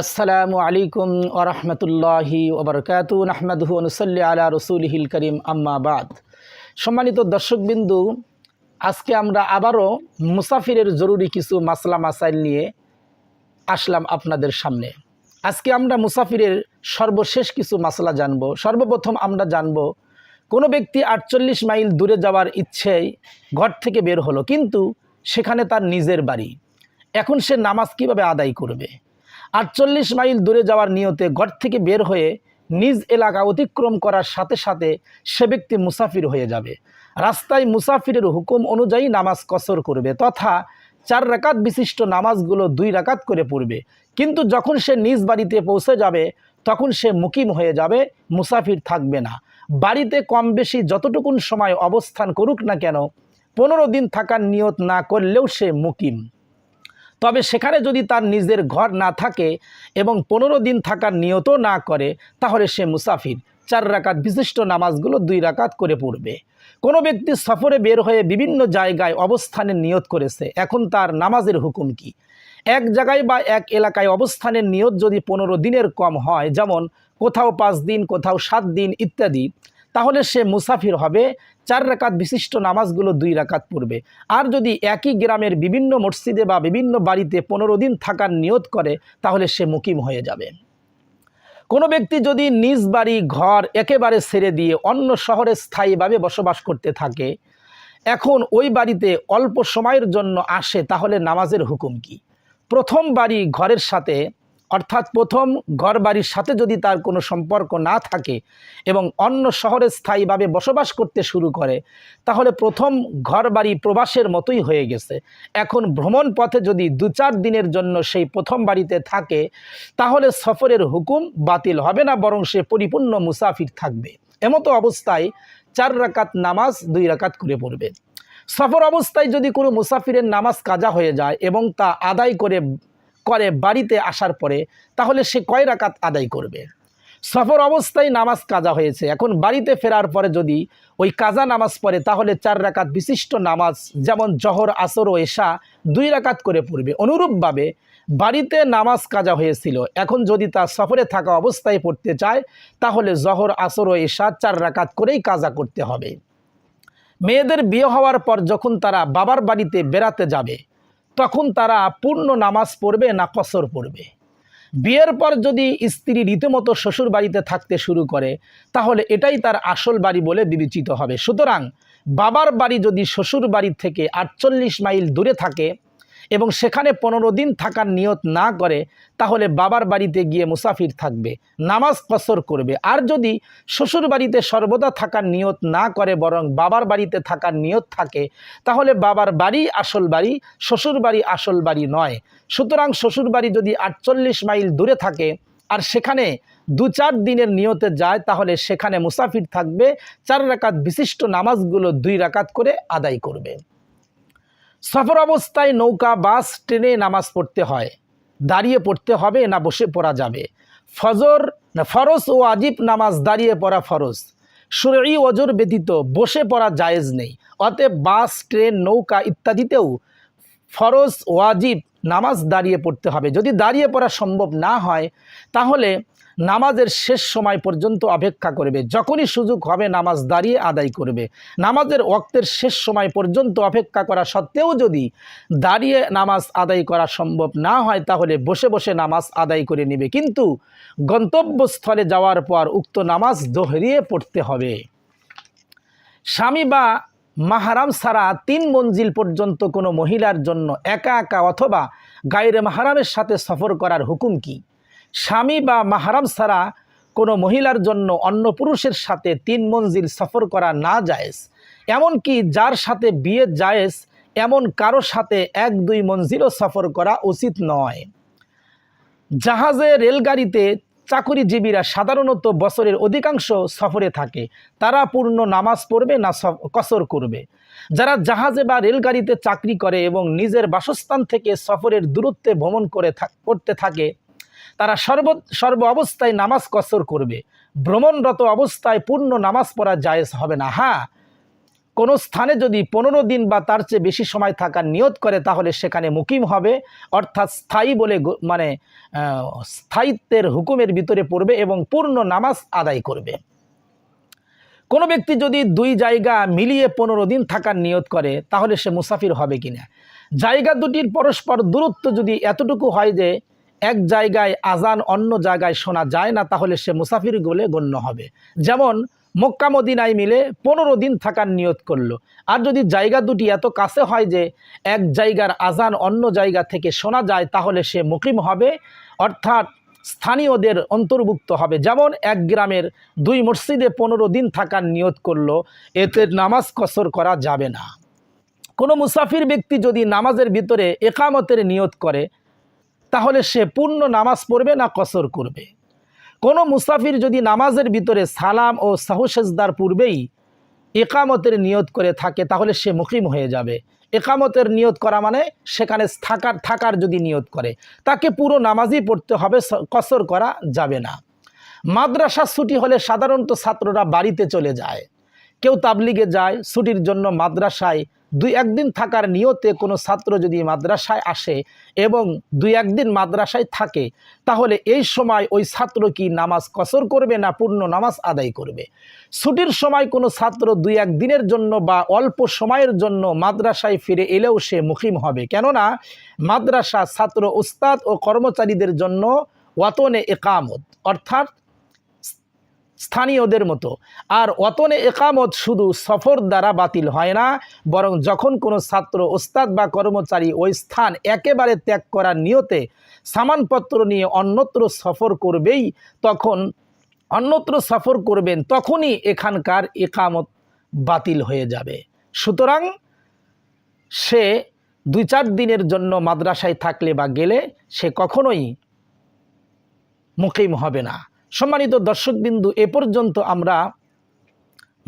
আসসালামু আলাইকুম ওরহমতুল্লাহি ওবরকাত নাহমাদহু অনুসল্লি আলা রসুলহিল করিম, আম্মা বাদ। সম্মানিত দর্শকবিন্দু, আজকে আমরা আবারও মুসাফিরের জরুরি কিছু মাসলা মাসাইল নিয়ে আসলাম আপনাদের সামনে। আজকে আমরা মুসাফিরের সর্বশেষ কিছু মাসলা জানব। সর্বপ্রথম আমরা জানব, কোনো ব্যক্তি আটচল্লিশ মাইল দূরে যাওয়ার ইচ্ছেই ঘর থেকে বের হলো, কিন্তু সেখানে তার নিজের বাড়ি। এখন সে নামাজ কীভাবে আদায় করবে? আটচল্লিশ মাইল দূরে যাওয়ার নিয়তে ঘর থেকে বের হয়ে নিজ এলাকা অতিক্রম করার সাথে সাথে সে ব্যক্তি মুসাফির হয়ে যাবে। রাস্তায় মুসাফিরের হুকুম অনুযায়ী নামাজ কসর করবে তথা চার রাকাত বিশিষ্ট নামাজগুলো দুই রাকাত করে পড়বে। কিন্তু যখন সে নিজ বাড়িতে পৌঁছে যাবে, তখন সে মুকিম হয়ে যাবে, মুসাফির থাকবে না। বাড়িতে কম বেশি যতটুকুন সময় অবস্থান করুক না কেন, পনেরো দিন থাকার নিয়ত না করলেও সে মুকিম। তবে সেখানে যদি তার নিজের ঘর না থাকে এবং পনেরো দিন থাকার নিয়ত না করে, তাহলে সে মুসাফির। চার রাকাত বিশিষ্ট নামাজগুলো দুই রাকাত করে পড়বে। কোনো ব্যক্তি সফরে বের হয়ে বিভিন্ন জায়গায় অবস্থানের নিয়ত করেছে, এখন তার নামাজের হুকুম কি? এক জায়গায় বা এক এলাকায় অবস্থানের নিয়ত যদি পনেরো দিনের কম হয়, যেমন কোথাও পাঁচ দিন, কোথাও সাত দিন ইত্যাদি, তাহলে সে মুসাফির হবে চার রাকাত বিশিষ্ট নামাজগুলো দুই রাকাত পড়বে। আর যদি একই গ্রামের বিভিন্ন মসজিদে বা বিভিন্ন বাড়িতে পনেরো দিন থাকার নিয়ত করে, তাহলে সে মুকিম হয়ে যাবে। কোনো ব্যক্তি যদি নিজ বাড়ি, ঘর একেবারে ছেড়ে দিয়ে অন্য শহরে স্থায়ীভাবে বসবাস করতে থাকে, এখন ওই বাড়িতে অল্প সময়ের জন্য আসে, তাহলে নামাজের হুকুম কি? প্রথম বাড়ি ঘরের সাথে অর্থাৎ প্রথম ঘর বাড়ির সাথে যদি তার কোনো সম্পর্ক না থাকে এবং অন্য শহরে স্থায়ীভাবে বসবাস করতে শুরু করে, তাহলে প্রথম ঘর বাড়ি প্রবাসের মতোই হয়ে গেছে। এখন ভ্রমণ পথে যদি দু চার দিনের জন্য সেই প্রথম বাড়িতে থাকে, তাহলে সফরের হুকুম বাতিল হবে না, বরং সে পরিপূর্ণ মুসাফির থাকবে। এমতো অবস্থায় চার রাকাত নামাজ দুই রাকাত করে পড়বে। সফর অবস্থায় যদি কোনো মুসাফিরের নামাজ কাজা হয়ে যায় এবং তা আদায় করে করে বাড়িতে আসার পরে, তাহলে সে কয় রাকাত আদায় করবে? সফর অবস্থায় নামাজ কাজা হয়েছে। এখন বাড়িতে ফেরার পরে যদি ওই কাজা নামাজ পড়ে, তাহলে চার রাকাত বিশিষ্ট নামাজ, যেমন জহর, আসর ও এশা, দুই রাকাত করে পড়বে। অনুরূপভাবে বাড়িতে নামাজ কাজা হয়েছিল। এখন যদি তা সফরে থাকা অবস্থায় পড়তে চায়, তাহলে জহর, আসর ও এশা চার রাকাত করেই কাজা করতে হবে। মেয়েদের বিয়ে হওয়ার পর যখন তারা বাবার বাড়িতে বেড়াতে যাবে তখন তারা পূর্ণ নামাজ পড়বে না কসর পড়বে। বিয়ের পর যদি স্ত্রী রীতিমতো শ্বশুর বাড়িতে থাকতে শুরু করে, তাহলে এটাই তার আসল বাড়ি বলে বিবেচিত হবে। সুতরাং বাবার বাড়ি যদি শ্বশুর বাড়ি থেকে আটচল্লিশ মাইল দূরে থাকে এবং সেখানে পনেরো দিন থাকার নিয়ত না করে, তাহলে বাবার বাড়িতে গিয়ে মুসাফির থাকবে, নামাজ কসর করবে। আর যদি শ্বশুর বাড়িতে সর্বদা থাকার নিয়ত না করে, বরং বাবার বাড়িতে থাকার নিয়ত থাকে, তাহলে বাবার বাড়ি আসল বাড়ি, শ্বশুর বাড়ি আসল বাড়ি নয়। সুতরাং শ্বশুর বাড়ি যদি আটচল্লিশ মাইল দূরে থাকে, আর সেখানে দু চার দিনের নিয়তে যায়, তাহলে সেখানে মুসাফির থাকবে, চার রাকাত বিশিষ্ট নামাজগুলো দুই রাকাত করে আদায় করবে। সফর অবস্থায় নৌকা, বাস, ট্রেনে নামাজ পড়তে হয়। দাঁড়িয়ে পড়তে হবে না বসে পড়া যাবে। ফজর ফরজ ও আজিব নামাজ দাঁড়িয়ে পড়া ফরজ। সুরই অজর ব্যতীত বসে পড়া জায়েজ নেই। অতএব বাস, ট্রেন, নৌকা ইত্যাদিতেও ফরজ ওয়াজিব নামাজ দাঁড়িয়ে পড়তে হবে। যদি দাঁড়িয়ে পড়া সম্ভব না হয়, তাহলে নামাজের শেষ সময় পর্যন্ত অপেক্ষা করবে। যখনই সুযোগ হবে, নামাজ দাঁড়িয়ে আদায় করবে। নামাজের ওক্তের শেষ সময় পর্যন্ত অপেক্ষা করা সত্ত্বেও যদি দাঁড়িয়ে নামাজ আদায় করা সম্ভব না হয়, তাহলে বসে বসে নামাজ আদায় করে নেবে। কিন্তু গন্তব্যস্থলে যাওয়ার পর উক্ত নামাজ দোহরিয়ে পড়তে হবে। স্বামী বা মাহারাম ছাড়া তিন মঞ্জিল পর্যন্ত কোনো মহিলার জন্য একা একা অথবা গায়ের মাহারামের সাথে সফর করার হুকুম কি? স্বামী বা মাহারাম ছাড়া কোনো মহিলার জন্য অন্য পুরুষের সাথে তিন মঞ্জিল সফর করা না জায়েজ। এমনকি যার সাথে বিয়ে জায়েজ, এমন কারও সাথে এক দুই মঞ্জিলও সফর করা উচিত নয়। জাহাজে রেলগাড়িতে চাকুরিজীবীরা সাধারণত বছরের অধিকাংশ সফরে থাকে। তারা পূর্ণ নামাজ পড়বে না কসর করবে। যারা জাহাজে বা রেলগাড়িতে চাকরি করে এবং নিজের বাসস্থান থেকে সফরের দূরত্বে ভ্রমণ করে করতে থাকে তারা সর্ব সর্ব অবস্থায় নামাজ কসর করবে। ভ্রমণরত অবস্থায় পূর্ণ নামাজ পড়া জায়েজ হবে না। হ্যাঁ কোনো স্থানে যদি পনেরো দিন বা তার চেয়ে বেশি সময় থাকার নিয়ত করে, তাহলে সেখানে মুকিম হবে। অর্থাৎ স্থায়ী বলে মানে স্থায়িত্বের হুকুমের ভিতরে পড়বে এবং পূর্ণ নামাজ আদায় করবে। কোনো ব্যক্তি যদি দুই জায়গা মিলিয়ে পনেরো দিন থাকার নিয়ত করে, তাহলে সে মুসাফির হবে কিনা? জায়গা দুটির পরস্পর দূরত্ব যদি এতটুকু হয় যে এক জায়গায় আজান অন্য জায়গায় শোনা যায় না, তাহলে সে মুসাফির বলে গণ্য হবে। যেমন মক্কা মদিনায় মিলে পনেরো দিন থাকার নিয়ত করল। আর যদি জায়গা দুটি এত কাছে হয় যে এক জায়গার আজান অন্য জায়গা থেকে শোনা যায়, তাহলে সে মুকিম হবে। অর্থাৎ স্থানীয়দের অন্তর্ভুক্ত হবে। যেমন এক গ্রামের দুই মসজিদে পনেরো দিন থাকার নিয়ত করল, এতে নামাজ কসর করা যাবে না। কোনো মুসাফির ব্যক্তি যদি নামাজের ভিতরে একামতের নিয়ত করে তাহলে সে পূর্ণ নামাজ পড়বে না কসর করবে। কোনো মুসাফির যদি নামাজের ভিতরে সালাম ও সাহসেজদার পূর্বেই একামতের নিয়ত করে থাকে, তাহলে সে মুকিম হয়ে যাবে। একামতের নিয়ত করা মানে সেখানে থাকার থাকার যদি নিয়ত করে, তাকে পুরো নামাজই পড়তে হবে কসর করা যাবে না। মাদ্রাসা ছুটি হলে সাধারণত ছাত্ররা বাড়িতে চলে যায়। কেউ তাবলিগে যায়, ছুটির জন্য মাদ্রাসায় দুই একদিন থাকার নিয়তে কোনো ছাত্র যদি মাদ্রাসায় আসে এবং দুই একদিন মাদ্রাসায় থাকে, তাহলে এই সময় ওই ছাত্র কি নামাজ কসর করবে না পূর্ণ নামাজ আদায় করবে? ছুটির সময় কোনো ছাত্র দুই এক দিনের জন্য বা অল্প সময়ের জন্য মাদ্রাসায় ফিরে এলেও সে মুখিম হবে। কেননা মাদ্রাসা ছাত্র উস্তাদ ও কর্মচারীদের জন্য ওয়াতনে একামত, অর্থাৎ স্থানীয়দের মতো। আর অতনে একামত শুধু সফর দ্বারা বাতিল হয় না, বরং যখন কোনো ছাত্র, ওস্তাদ বা কর্মচারী ওই স্থান একেবারে ত্যাগ করার নিয়তে সামানপত্র নিয়ে অন্যত্র সফর করবেই, তখন অন্যত্র সফর করবেন, তখনই এখানকার একামত বাতিল হয়ে যাবে। সুতরাং সে দুই চার দিনের জন্য মাদ্রাসায় থাকলে বা গেলে সে কখনোই মুকিম হবে না। সম্মানিত দর্শকবিন্দু, এ পর্যন্ত আমরা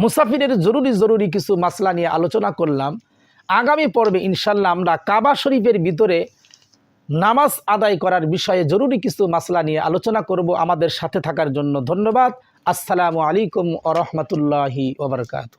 মুসাফিরের জরুরি জরুরি কিছু মাসলা নিয়ে আলোচনা করলাম। আগামী পর্বে ইনশাল্লাহ আমরা কাবা শরীফের ভিতরে নামাজ আদায় করার বিষয়ে জরুরি কিছু মাসলা নিয়ে আলোচনা করব আমাদের সাথে থাকার জন্য। ধন্যবাদ। আসসালামু আলাইকুম আ রহমতুল্লাহি ওবরকাত